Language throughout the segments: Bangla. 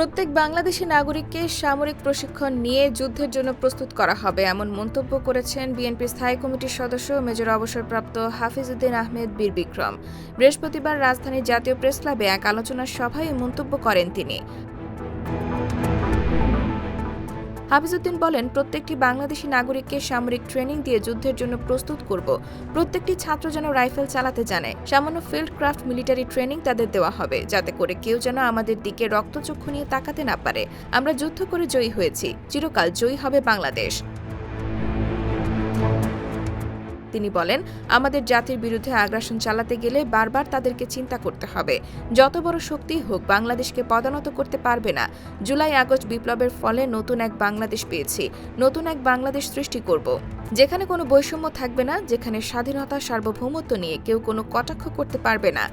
প্রত্যেক বাংলাদেশি নাগরিককে সামরিক প্রশিক্ষণ নিয়ে যুদ্ধের জন্য প্রস্তুত করা হবে, এমন মন্তব্য করেছেন বিএনপি স্থায়ী কমিটির সদস্য মেজর অবসরপ্রাপ্ত হাফিজউদ্দিন আহমেদ বীর বিক্রম। বৃহস্পতিবার রাজধানীর জাতীয় প্রেস ক্লাবে এক আলোচনা সভায় মন্তব্য করেন তিনি। হাফিজউদ্দিন বলেন, প্রত্যেকটি বাংলাদেশি নাগরিককে সামরিক ট্রেনিং দিয়ে যুদ্ধের জন্য প্রস্তুত করব। প্রত্যেকটি ছাত্র যেন রাইফেল চালাতে জানে। সামান্য ফিল্ড ক্রাফট মিলিটারি ট্রেনিং তাদের দেওয়া হবে, যাতে করে কেউ যেন আমাদের দিকে রক্তচক্ষু নিয়ে তাকাতে না পারে। আমরা যুদ্ধ করে জয়ী হয়েছি। চিরকাল জয়ী হবে বাংলাদেশ। তিনি বলেন, আমাদের জাতির বিরুদ্ধে আগ্রাসন চালাতে গেলে বারবার তাদেরকে চিন্তা করতে হবে। যত বড় শক্তি হোক, বাংলাদেশকে পদানত করতে পারবে না। জুলাই, আগস্ট বিপ্লবের ফলে নতুন এক বাংলাদেশ পেয়েছি। নতুন এক বাংলাদেশ সৃষ্টি করব। যেখানে কোনো বৈষম্য থাকবে না, যেখানে স্বাধীনতা, সার্বভৌমত্ব নিয়ে কেউ কোনো কটাক্ষ করতে পারবে না।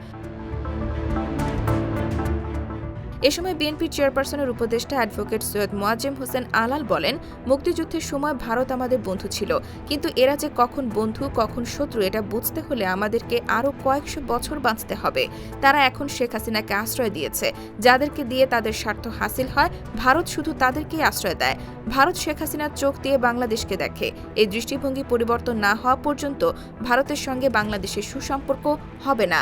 এ সময় বিএনপি চেয়ারপারসনের উপদেষ্টা অ্যাডভোকেট সৈয়দ মোয়াজ্জেম হোসেন আলাল বলেন, মুক্তিযুদ্ধের সময় ভারত আমাদের বন্ধু ছিল, কিন্তু এরা যে কখন বন্ধু, কখন শত্রু এটা বুঝতে হলে আমাদেরকে আরও কয়েকশো বছর বাঁচতে হবে। তারা এখন শেখ হাসিনাকে আশ্রয় দিয়েছে। যাদেরকে দিয়ে তাদের স্বার্থ হাসিল হয়, ভারত শুধু তাদেরকেই আশ্রয় দেয়। ভারত শেখ হাসিনার চোখ দিয়ে বাংলাদেশকে দেখে। এই দৃষ্টিভঙ্গি পরিবর্তন না হওয়া পর্যন্ত ভারতের সঙ্গে বাংলাদেশের সুসম্পর্ক হবে না।